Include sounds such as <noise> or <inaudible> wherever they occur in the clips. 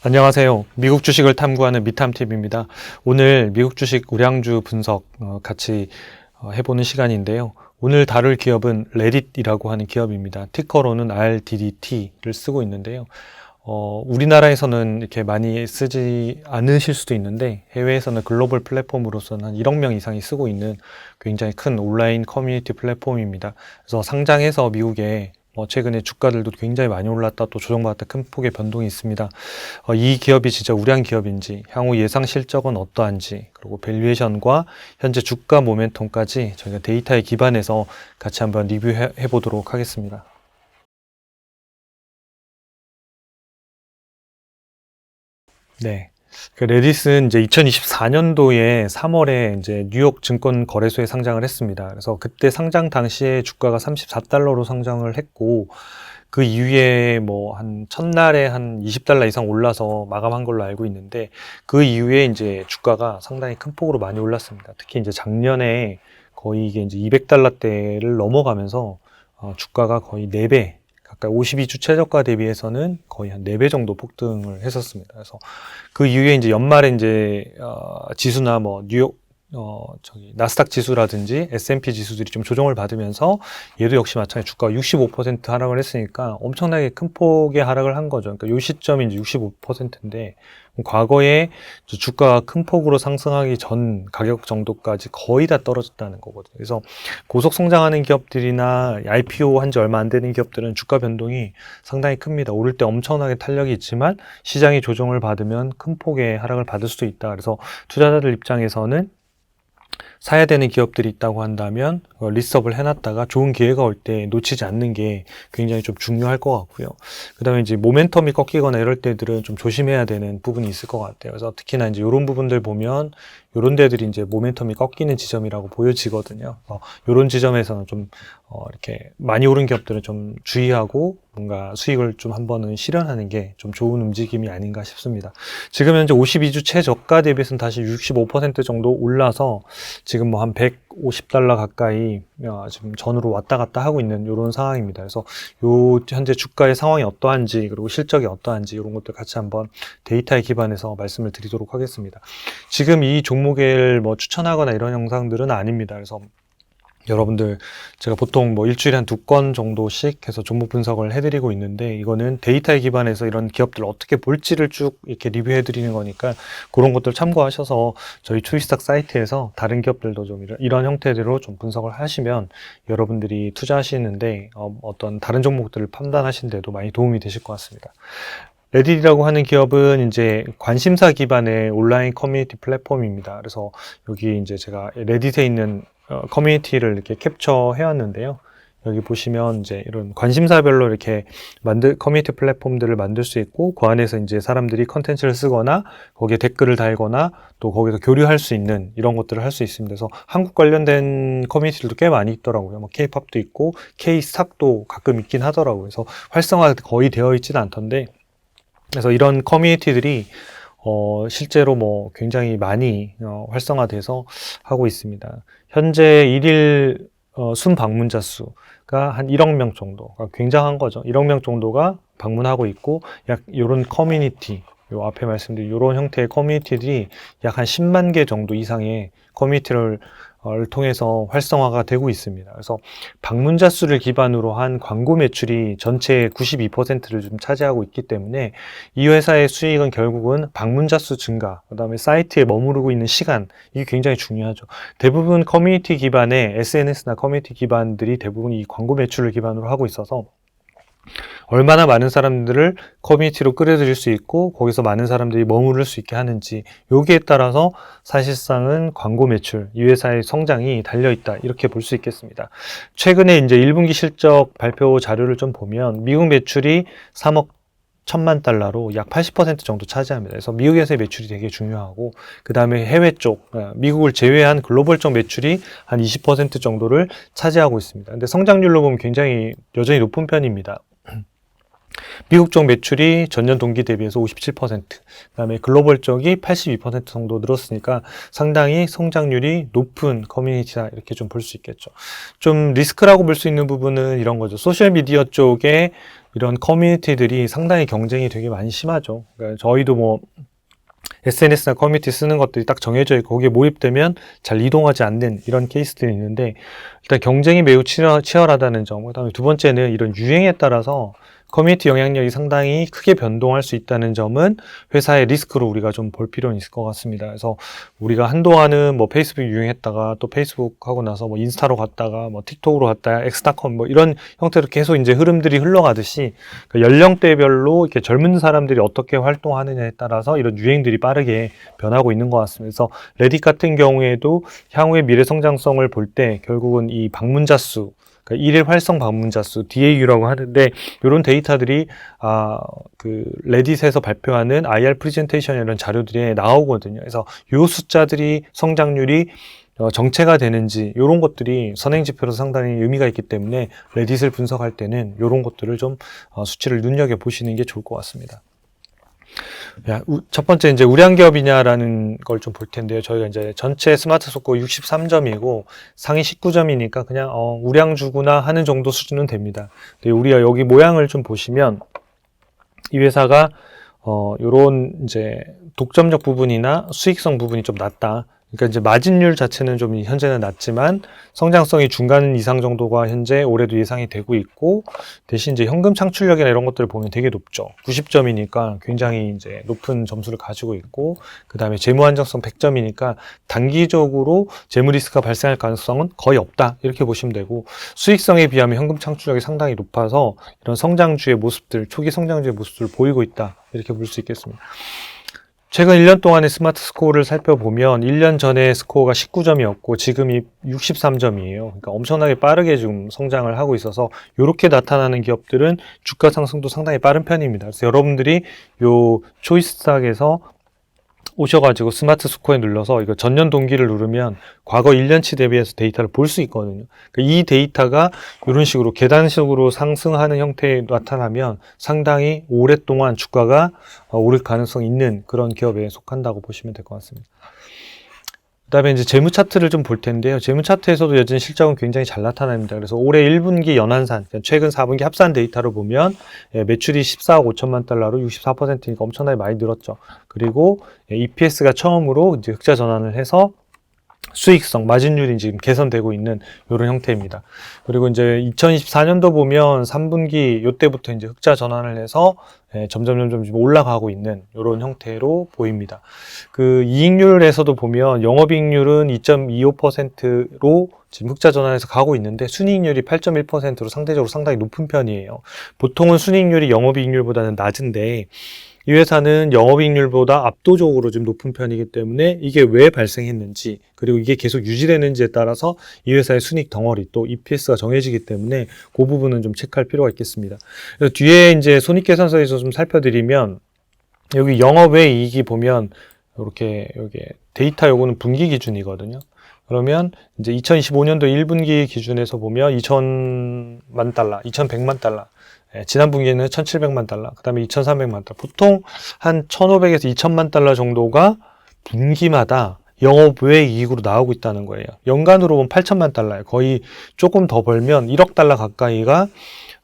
안녕하세요. 미국 주식을 탐구하는 미탐TV입니다. 오늘 미국 주식 우량주 분석 어, 같이 어, 해보는 시간인데요. 오늘 다룰 기업은 레딧이라고 하는 기업입니다. 티커로는 RDDT를 쓰고 있는데요. 어, 우리나라에서는 이렇게 많이 쓰지 않으실 수도 있는데 해외에서는 글로벌 플랫폼으로서는 한 1억 명 이상이 쓰고 있는 굉장히 큰 온라인 커뮤니티 플랫폼입니다. 그래서 상장해서 미국에 어, 최근에 주가들도 굉장히 많이 올랐다 또 조정받았다 큰 폭의 변동이 있습니다. 어, 이 기업이 진짜 우량 기업인지 향후 예상 실적은 어떠한지 그리고 밸류에이션과 현재 주가 모멘텀까지 저희가 데이터에 기반해서 같이 한번 리뷰해 보도록 하겠습니다. 네. 그 레딧은 이제 2024년도에 3월에 이제 뉴욕 증권 거래소에 상장을 했습니다. 그래서 그때 상장 당시에 주가가 34달러로 상장을 했고 그 이후에 뭐 한 첫날에 한 20달러 이상 올라서 마감한 걸로 알고 있는데 그 이후에 이제 주가가 상당히 큰 폭으로 많이 올랐습니다. 특히 이제 작년에 거의 이게 이제 200달러대를 넘어가면서 어, 주가가 거의 4배 가까이 52주 최저가 대비해서는 거의 한 4배 정도 폭등을 했었습니다. 그래서 그 이후에 이제 연말에 이제 어, 지수나 뭐 뉴욕 어, 저기, 나스닥 지수라든지 S&P 지수들이 좀 조정을 받으면서 얘도 역시 마찬가지 주가가 65% 하락을 했으니까 엄청나게 큰 폭의 하락을 한 거죠. 그러니까 요 시점이 이제 65%인데 과거에 주가가 큰 폭으로 상승하기 전 가격 정도까지 거의 다 떨어졌다는 거거든요. 그래서 고속 성장하는 기업들이나 IPO 한 지 얼마 안 되는 기업들은 주가 변동이 상당히 큽니다. 오를 때 엄청나게 탄력이 있지만 시장이 조정을 받으면 큰 폭의 하락을 받을 수도 있다. 그래서 투자자들 입장에서는 사야 되는 기업들이 있다고 한다면 어, 리스업을 해놨다가 좋은 기회가 올 때 놓치지 않는 게 굉장히 좀 중요할 것 같고요. 그 다음에 이제 모멘텀이 꺾이거나 이럴 때들은 좀 조심해야 되는 부분이 있을 것 같아요. 그래서 특히나 이제 이런 부분들 보면 이런 데들이 이제 모멘텀이 꺾이는 지점이라고 보여지거든요. 어, 이런 지점에서는 좀 어, 이렇게 많이 오른 기업들은 좀 주의하고 뭔가 수익을 좀 한 번은 실현하는 게 좀 좋은 움직임이 아닌가 싶습니다. 지금 현재 52주 최저가 대비해서는 다시 65% 정도 올라서 지금 뭐 한 150달러 가까이 어, 지금 전으로 왔다 갔다 하고 있는 이런 상황입니다. 그래서 요 현재 주가의 상황이 어떠한지 그리고 실적이 어떠한지 이런 것들 같이 한번 데이터에 기반해서 말씀을 드리도록 하겠습니다. 지금 이 종목을 뭐 추천하거나 이런 영상들은 아닙니다. 그래서 여러분들 제가 보통 뭐 일주일에 한 두 건 정도씩 해서 종목 분석을 해드리고 있는데 이거는 데이터에 기반해서 이런 기업들 어떻게 볼지를 쭉 이렇게 리뷰해 드리는 거니까 그런 것들 참고하셔서 저희 초이스탁 사이트에서 다른 기업들도 좀 이런, 형태대로 좀 분석을 하시면 여러분들이 투자하시는데 어, 어떤 다른 종목들을 판단하시는데도 많이 도움이 되실 것 같습니다. 레딧이라고 하는 기업은 이제 관심사 기반의 온라인 커뮤니티 플랫폼입니다. 그래서 여기 이제 제가 레딧에 있는 어, 커뮤니티를 이렇게 캡처해 왔는데요. 여기 보시면 이제 이런 관심사별로 이렇게 만들 커뮤니티 플랫폼들을 만들 수 있고 그 안에서 이제 사람들이 컨텐츠를 쓰거나 거기에 댓글을 달거나 또 거기서 교류할 수 있는 이런 것들을 할 수 있습니다. 그래서 한국 관련된 커뮤니티들도 꽤 많이 있더라고요. 뭐 K-팝도 있고 K-스탁도 가끔 있긴 하더라고요. 그래서 활성화 거의 되어 있지는 않던데 그래서 이런 커뮤니티들이 어, 실제로 뭐 굉장히 많이 어, 활성화돼서 하고 있습니다. 현재 일일 어, 순 방문자 수가 한 1억 명 정도, 굉장한 거죠. 1억 명 정도가 방문하고 있고 약 이런 커뮤니티, 요 앞에 말씀드린 이런 형태의 커뮤니티들이 약 한 10만 개 정도 이상의 커뮤니티를 를 통해서 활성화가 되고 있습니다. 그래서 방문자 수를 기반으로 한 광고 매출이 전체의 92%를 좀 차지하고 있기 때문에 이 회사의 수익은 결국은 방문자 수 증가, 그 다음에 사이트에 머무르고 있는 시간, 이게 굉장히 중요하죠. 대부분 커뮤니티 기반의 SNS나 커뮤니티 기반들이 대부분 이 광고 매출을 기반으로 하고 있어서 얼마나 많은 사람들을 커뮤니티로 끌어들일 수 있고 거기서 많은 사람들이 머무를 수 있게 하는지 여기에 따라서 사실상은 광고 매출 이 회사의 성장이 달려 있다 이렇게 볼 수 있겠습니다. 최근에 이제 1분기 실적 발표 자료를 좀 보면 미국 매출이 3억 천만 달러로 약 80% 정도 차지합니다. 그래서 미국에서의 매출이 되게 중요하고 그 다음에 해외 쪽 어, 미국을 제외한 글로벌적 매출이 한 20% 정도를 차지하고 있습니다. 근데 성장률로 보면 굉장히 여전히 높은 편입니다. 미국 쪽 매출이 전년 동기 대비해서 57%, 그다음에 글로벌 쪽이 82% 정도 늘었으니까 상당히 성장률이 높은 커뮤니티다 이렇게 좀 볼 수 있겠죠. 좀 리스크라고 볼 수 있는 부분은 이런 거죠. 소셜 미디어 쪽에 이런 커뮤니티들이 상당히 경쟁이 되게 많이 심하죠. 그러니까 저희도 뭐 SNS나 커뮤니티 쓰는 것들이 딱 정해져 있고 거기에 모입되면 잘 이동하지 않는 이런 케이스들이 있는데 일단 경쟁이 매우 치열, 치열하다는 점 그다음에 두 번째는 이런 유행에 따라서 커뮤니티 영향력이 상당히 크게 변동할 수 있다는 점은 회사의 리스크로 우리가 좀 볼 필요는 있을 것 같습니다. 그래서 우리가 한동안은 뭐 페이스북 유행했다가 또 페이스북 하고 나서 뭐 인스타로 갔다가 뭐 틱톡으로 갔다가 엑스닷컴 뭐 이런 형태로 계속 이제 흐름들이 흘러가듯이 그 연령대별로 이렇게 젊은 사람들이 어떻게 활동하느냐에 따라서 이런 유행들이 빠르게 변하고 있는 것 같습니다. 그래서 레딧 같은 경우에도 향후의 미래 성장성을 볼 때 결국은 이 방문자 수 그러니까 일일 활성 방문자 수 DAU라고 하는데 이런 데이터들이 아 그 레딧에서 발표하는 IR 프레젠테이션 이런 자료들이 나오거든요. 그래서 요 숫자들이 성장률이 어, 정체가 되는지 이런 것들이 선행 지표로 상당히 의미가 있기 때문에 레딧을 분석할 때는 이런 것들을 좀 어, 수치를 눈여겨 보시는 게 좋을 것 같습니다. 야, 우- 첫 번째 이제 우량 기업이냐라는 걸 좀 볼 텐데요. 저희가 이제 전체 스마트 스코어 63점이고 상위 19점이니까 그냥 어, 우량 주구나 하는 정도 수준은 됩니다. 근데 우리가 여기 모양을 좀 보시면 이 회사가 어, 요런 이제 독점적 부분이나 수익성 부분이 좀 낮다. 그러니까 이제 마진율 자체는 좀 현재는 낮지만 성장성이 중간 이상 정도가 현재 올해도 예상이 되고 있고 대신 이제 현금 창출력이나 이런 것들을 보면 되게 높죠. 90점이니까 굉장히 이제 높은 점수를 가지고 있고 그다음에 재무 안정성 100점이니까 단기적으로 재무 리스크가 발생할 가능성은 거의 없다. 이렇게 보시면 되고 수익성에 비하면 현금 창출력이 상당히 높아서 이런 성장주의 모습들, 초기 성장주의 모습들을 보이고 있다. 이렇게 볼 수 있겠습니다. 최근 1년 동안의 스마트 스코어를 살펴보면 1년 전에 스코어가 19점이었고 지금이 63점이에요. 그러니까 엄청나게 빠르게 지금 성장을 하고 있어서 이렇게 나타나는 기업들은 주가 상승도 상당히 빠른 편입니다. 그래서 여러분들이 요 초이스탁에서 오셔가지고 스마트 스코어에 눌러서 이거 전년 동기를 누르면 과거 1년치 대비해서 데이터를 볼 수 있거든요. 그러니까 이 데이터가 이런 식으로 계단식으로 상승하는 형태에 나타나면 상당히 오랫동안 주가가 어, 오를 가능성이 있는 그런 기업에 속한다고 보시면 될 것 같습니다. 그다음에 이제 재무 차트를 좀 볼 텐데요. 재무 차트에서도 여전히 실적은 굉장히 잘 나타납니다. 그래서 올해 1분기 연한산, 그러니까 최근 4분기 합산 데이터로 보면 예, 매출이 14억 5천만 달러로 64%니까 엄청나게 많이 늘었죠. 그리고 예, EPS가 처음으로 이제 흑자 전환을 해서 수익성, 마진율이 지금 개선되고 있는 이런 형태입니다. 그리고 이제 2024년도 보면 3분기 요때부터 이제 흑자 전환을 해서 예, 점점 점점 올라가고 있는 이런 형태로 보입니다. 그 이익률에서도 보면 영업이익률은 2.25%로 지금 흑자 전환해서 가고 있는데 순이익률이 8.1%로 상대적으로 상당히 높은 편이에요. 보통은 순이익률이 영업이익률보다는 낮은데 이 회사는 영업이익률보다 압도적으로 좀 높은 편이기 때문에 이게 왜 발생했는지 그리고 이게 계속 유지되는지에 따라서 이 회사의 순익 덩어리 또 EPS가 정해지기 때문에 그 부분은 좀 체크할 필요가 있겠습니다. 그래서 뒤에 이제 손익계산서에서 좀 살펴드리면 여기 영업외 이익이 보면 이렇게 여기 데이터 요거는 분기 기준이거든요. 그러면 이제 2025년도 1분기 기준에서 보면 2천만 달러, 2,100만 달러. 예, 지난 분기에는 1,700만 달러, 그 다음에 2,300만 달러. 보통 한 1,500에서 2,000만 달러 정도가 분기마다 영업 외 이익으로 나오고 있다는 거예요. 연간으로 보면 8천만 달러예요. 거의 조금 더 벌면 1억 달러 가까이가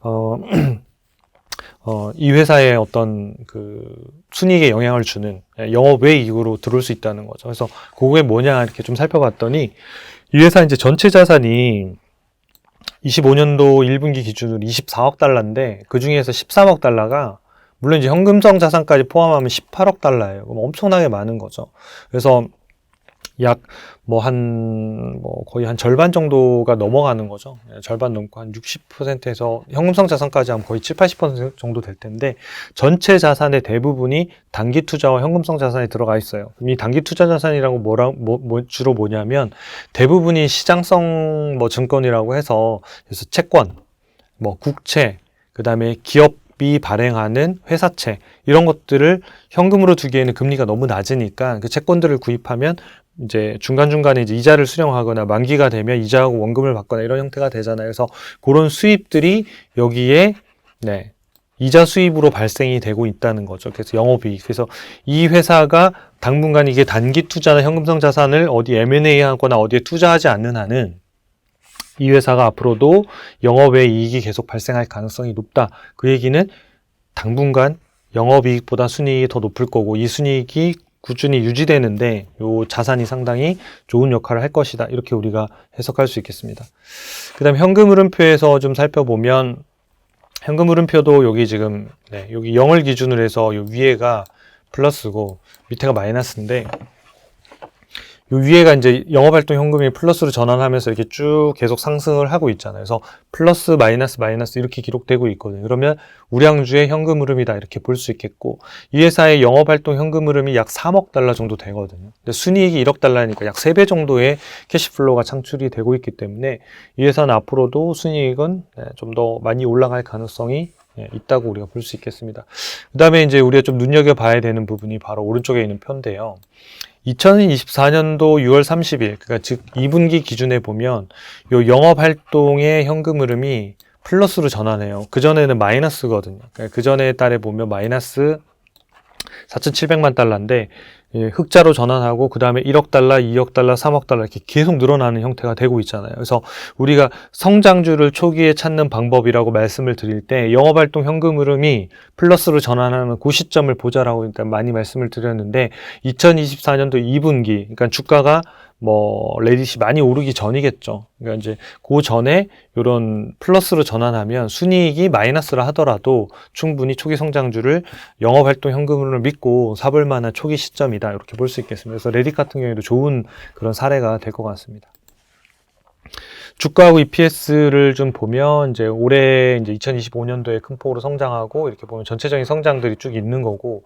어, <clears throat> 어, 이 회사의 어떤 그 순이익에 영향을 주는 예, 영업 외 이익으로 들어올 수 있다는 거죠. 그래서 그게 뭐냐 이렇게 좀 살펴봤더니 이 회사 이제 전체 자산이 25년도 1분기 기준으로 24억 달러인데 그 중에서 13억 달러가 물론 이제 현금성 자산까지 포함하면 18억 달러예요. 그럼 엄청나게 많은 거죠. 그래서 약 뭐한뭐 거의 한 절반 정도가 넘어가는 거죠. 예, 절반 넘고 한 60%에서 현금성 자산까지 하면 거의 7, 80% 정도 될 텐데 전체 자산의 대부분이 단기 투자와 현금성 자산에 들어가 있어요. 이 단기 투자 자산이라고 뭐라 뭐, 뭐 주로 뭐냐면 대부분이 시장성 뭐 증권이라고 해서 그래서 채권, 뭐 국채, 그다음에 기업 이 발행하는 회사채 이런 것들을 현금으로 두기에는 금리가 너무 낮으니까 그 채권들을 구입하면 이제 중간중간에 이제 이자를 수령하거나 만기가 되면 이자하고 원금을 받거나 이런 형태가 되잖아요. 그래서 그런 수입들이 여기에 네. 이자 수입으로 발생이 되고 있다는 거죠. 그래서 영업이익. 그래서 이 회사가 당분간 이게 단기 투자나 현금성 자산을 어디 M&A 하거나 어디에 투자하지 않는 한은 이 회사가 앞으로도 영업외 이익이 계속 발생할 가능성이 높다. 그 얘기는 당분간 영업이익보다 순이익이 더 높을 거고 이 순이익이 꾸준히 유지되는데 요 자산이 상당히 좋은 역할을 할 것이다. 이렇게 우리가 해석할 수 있겠습니다. 그다음 현금 흐름표에서 좀 살펴보면 현금 흐름표도 여기 지금 네, 여기 0을 기준으로 해서 요 위에가 플러스고 밑에가 마이너스인데 요 위에가 이제 영업활동 현금이 플러스로 전환하면서 이렇게 쭉 계속 상승을 하고 있잖아요. 그래서 플러스 마이너스 마이너스 이렇게 기록되고 있거든요. 그러면 우량주의 현금 흐름이다 이렇게 볼 수 있겠고 이 회사의 영업활동 현금 흐름이 약 3억 달러 정도 되거든요. 근데 순이익이 1억 달러니까 약 3배 정도의 캐시플로우가 창출이 되고 있기 때문에 이 회사는 앞으로도 순이익은 좀 더 많이 올라갈 가능성이 예, 있다고 우리가 볼 수 있겠습니다. 그 다음에 이제 우리가 좀 눈여겨봐야 되는 부분이 바로 오른쪽에 있는 편인데요. 2024년도 6월 30일, 그러니까 즉 2분기 기준에 보면 요 영업 활동의 현금 흐름이 플러스로 전환해요. 그 전에는 마이너스거든요. 그 전에 달에 보면 마이너스 4,700만 달러인데 예, 흑자로 전환하고 그 다음에 1억 달러, 2억 달러, 3억 달러 이렇게 계속 늘어나는 형태가 되고 있잖아요. 그래서 우리가 성장주를 초기에 찾는 방법이라고 말씀을 드릴 때 영업활동 현금 흐름이 플러스로 전환하는 그 시점을 보자라고 일단 많이 말씀을 드렸는데 2024년도 2분기, 그러니까 주가가 뭐 레딧이 많이 오르기 전이겠죠. 그러니까 이제 그 전에 이런 플러스로 전환하면 순이익이 마이너스라 하더라도 충분히 초기 성장주를 영업 활동 현금으로 믿고 사볼 만한 초기 시점이다 이렇게 볼 수 있겠습니다. 그래서 레딧 같은 경우에도 좋은 그런 사례가 될 것 같습니다. 주가하고 EPS를 좀 보면 이제 올해 이제 2025년도에 큰 폭으로 성장하고 이렇게 보면 전체적인 성장들이 쭉 있는 거고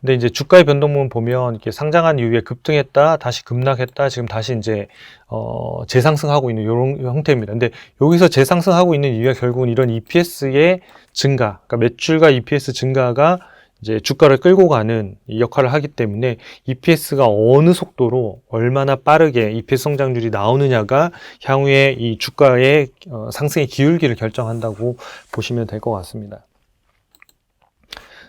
근데 이제 주가의 변동분 보면 이렇게 상장한 이후에 급등했다 다시 급락했다 지금 다시 이제 어 재상승하고 있는 이런 형태입니다. 근데 여기서 재상승하고 있는 이유가 결국은 이런 EPS의 증가, 그러니까 매출과 EPS 증가가 이제 주가를 끌고 가는 역할을 하기 때문에 EPS가 어느 속도로 얼마나 빠르게 EPS 성장률이 나오느냐가 향후에 이 주가의 어, 상승의 기울기를 결정한다고 보시면 될 것 같습니다.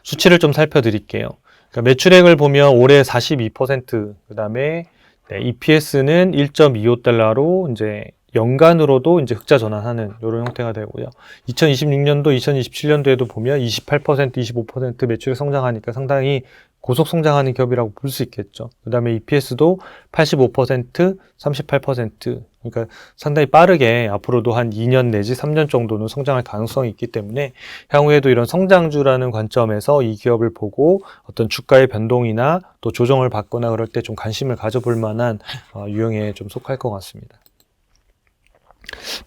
수치를 좀 살펴드릴게요. 그러니까 매출액을 보면 올해 42%, 그 다음에 네, EPS는 1.25달러로 이제 연간으로도 이제 흑자 전환하는 이런 형태가 되고요. 2026년도, 2027년도에도 보면 28%, 25% 매출이 성장하니까 상당히 고속 성장하는 기업이라고 볼 수 있겠죠. 그 다음에 EPS도 85%, 38%. 그러니까 상당히 빠르게 앞으로도 한 2년 내지 3년 정도는 성장할 가능성이 있기 때문에 향후에도 이런 성장주라는 관점에서 이 기업을 보고 어떤 주가의 변동이나 또 조정을 받거나 그럴 때 좀 관심을 가져볼 만한 어, 유형에 좀 속할 것 같습니다.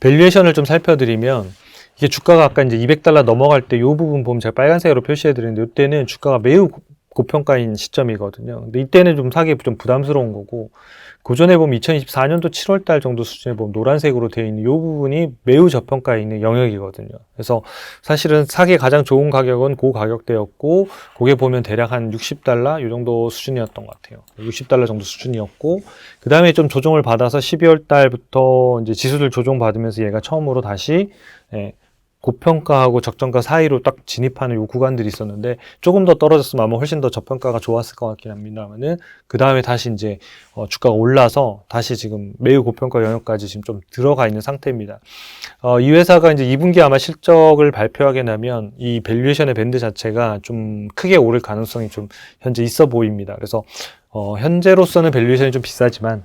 밸류에이션을 좀 살펴드리면 이게 주가가 아까 이제 200달러 넘어갈 때 이 부분 보면 제가 빨간색으로 표시해 드렸는데 이때는 주가가 매우 고평가인 시점이거든요. 근데 이때는 좀 사기 좀 부담스러운 거고 고전에 보면 2024년도 7월 달 정도 수준에 보면 노란색으로 되어 있는 이 부분이 매우 저평가에 있는 영역이거든요. 그래서 사실은 사기 가장 좋은 가격은 그 가격대였고 그게 보면 대략 한 60달러 이 정도 수준이었던 것 같아요. 60달러 정도 수준이었고 그 다음에 좀 조정을 받아서 12월 달부터 이제 지수들 조정 받으면서 얘가 처음으로 다시 예, 고평가하고 적정가 사이로 딱 진입하는 요 구간들이 있었는데 조금 더 떨어졌으면 아마 훨씬 더 저평가가 좋았을 것 같긴 합니다만은 그 다음에 다시 이제 어, 주가가 올라서 다시 지금 매우 고평가 영역까지 지금 좀 들어가 있는 상태입니다. 어, 이 회사가 이제 2분기 아마 실적을 발표하게 나면 이 밸류에이션의 밴드 자체가 좀 크게 오를 가능성이 좀 현재 있어 보입니다. 그래서 어, 현재로서는 밸류에이션이 좀 비싸지만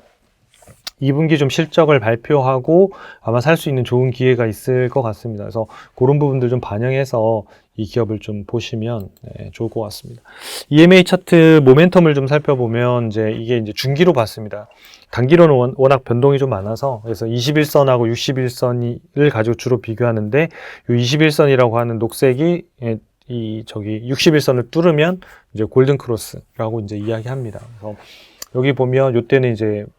2분기 좀 실적을 발표하고 아마 살 수 있는 좋은 기회가 있을 것 같습니다. 그래서 그런 부분들 좀 반영해서 이 기업을 좀 보시면 네, 좋을 것 같습니다. EMA 차트 모멘텀을 좀 살펴보면 이제 이게 이제 중기로 봤습니다. 단기로는 워낙 변동이 좀 많아서 그래서 21선하고 61선을 가지고 주로 비교하는데 이 21선이라고 하는 녹색이 예, 이 저기 61선을 뚫으면 이제 골든 크로스라고 이제 이야기합니다. 그래서 여기 보면 이때는 이제 어,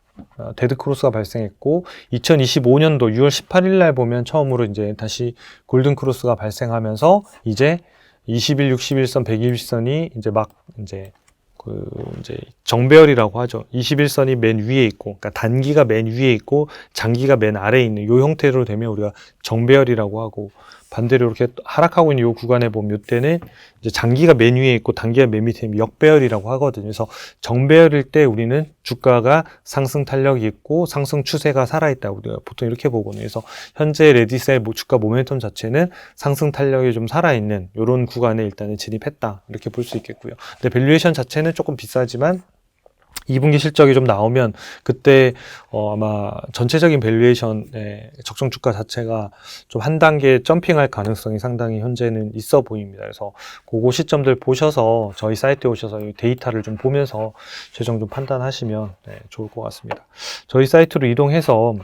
데드 크로스가 발생했고 2025년도 6월 18일 날 보면 처음으로 이제 다시 골든 크로스가 발생하면서 이제 21, 61선, 120선이 이제 막 이제 그 이제 정배열이라고 하죠. 21선이 맨 위에 있고, 그러니까 단기가 맨 위에 있고 장기가 맨 아래에 있는 요 형태로 되면 우리가 정배열이라고 하고 반대로 이렇게 하락하고 있는 이 구간에 보면 이때는 이제 장기가 맨 위에 있고 단기가 맨 밑에 있는 역배열이라고 하거든요. 그래서 정배열일 때 우리는 주가가 상승 탄력이 있고 상승 추세가 살아있다고 우리가 보통 이렇게 보거든요. 그래서 현재 레디스의 뭐 주가 모멘텀 자체는 상승 탄력이 좀 살아있는 이런 구간에 일단은 진입했다 이렇게 볼 수 있겠고요. 근데 밸류에이션 자체는 조금 비싸지만 2분기 실적이 좀 나오면 그때 어 아마 전체적인 밸류에이션의 적정 주가 자체가 좀 한 단계 점핑할 가능성이 상당히 현재는 있어 보입니다. 그래서 그거 시점들 보셔서 저희 사이트에 오셔서 이 데이터를 좀 보면서 최종 좀 판단하시면 네, 좋을 것 같습니다. 저희 사이트로 이동해서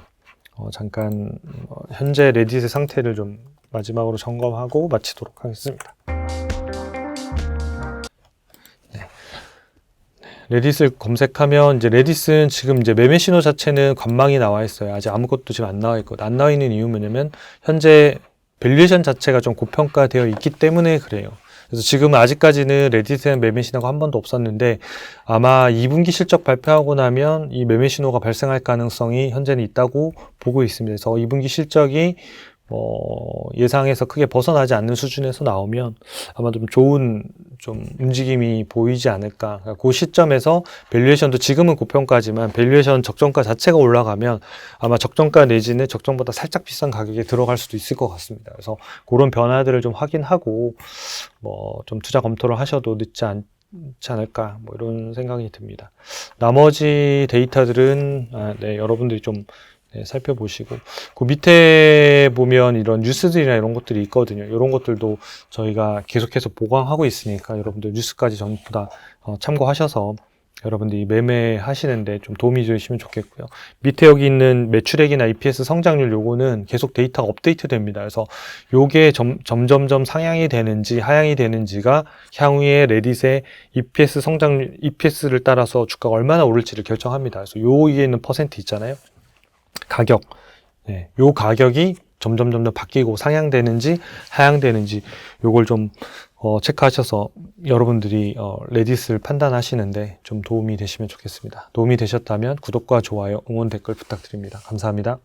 어 잠깐 어 현재 레딧의 상태를 좀 마지막으로 점검하고 마치도록 하겠습니다. 레딧을 검색하면 이제 레딧은 지금 이제 매매 신호 자체는 관망이 나와 있어요. 아직 아무것도 지금 안 나와 있고 안 나와 있는 이유 뭐냐면 현재 밸류에이션 자체가 좀 고평가되어 있기 때문에 그래요. 그래서 지금 아직까지는 레딧에는 매매 신호가 한 번도 없었는데 아마 2분기 실적 발표하고 나면 이 매매 신호가 발생할 가능성이 현재는 있다고 보고 있습니다. 그래서 2분기 실적이 뭐 예상에서 크게 벗어나지 않는 수준에서 나오면 아마 좀 좋은 좀 움직임이 보이지 않을까. 그러니까 그 시점에서 밸류에이션도 지금은 고평가지만 밸류에이션 적정가 자체가 올라가면 아마 적정가 내지는 적정보다 살짝 비싼 가격에 들어갈 수도 있을 것 같습니다. 그래서 그런 변화들을 좀 확인하고 뭐 좀 투자 검토를 하셔도 늦지 않, 지 않을까 뭐 이런 생각이 듭니다. 나머지 데이터들은 아, 네, 여러분들이 좀 네, 살펴보시고 그 밑에 보면 이런 뉴스들이나 이런 것들이 있거든요. 이런 것들도 저희가 계속해서 보강하고 있으니까 여러분들 뉴스까지 전부 다 어, 참고하셔서 여러분들이 매매하시는데 좀 도움이 되시면 좋겠고요. 밑에 여기 있는 매출액이나 EPS 성장률 요거는 계속 데이터가 업데이트 됩니다. 그래서 요게 점, 점점점 상향이 되는지 하향이 되는지가 향후에 레딧의 EPS 성장률, EPS를 따라서 주가가 얼마나 오를지를 결정합니다. 그래서 요 위에 있는 퍼센트 있잖아요. 가격. 네, 요 가격이 점점 점점 바뀌고 상향되는지 하향되는지 요걸 좀 어, 체크하셔서 여러분들이 어, 레딧을 판단하시는데 좀 도움이 되시면 좋겠습니다. 도움이 되셨다면 구독과 좋아요, 응원 댓글 부탁드립니다. 감사합니다.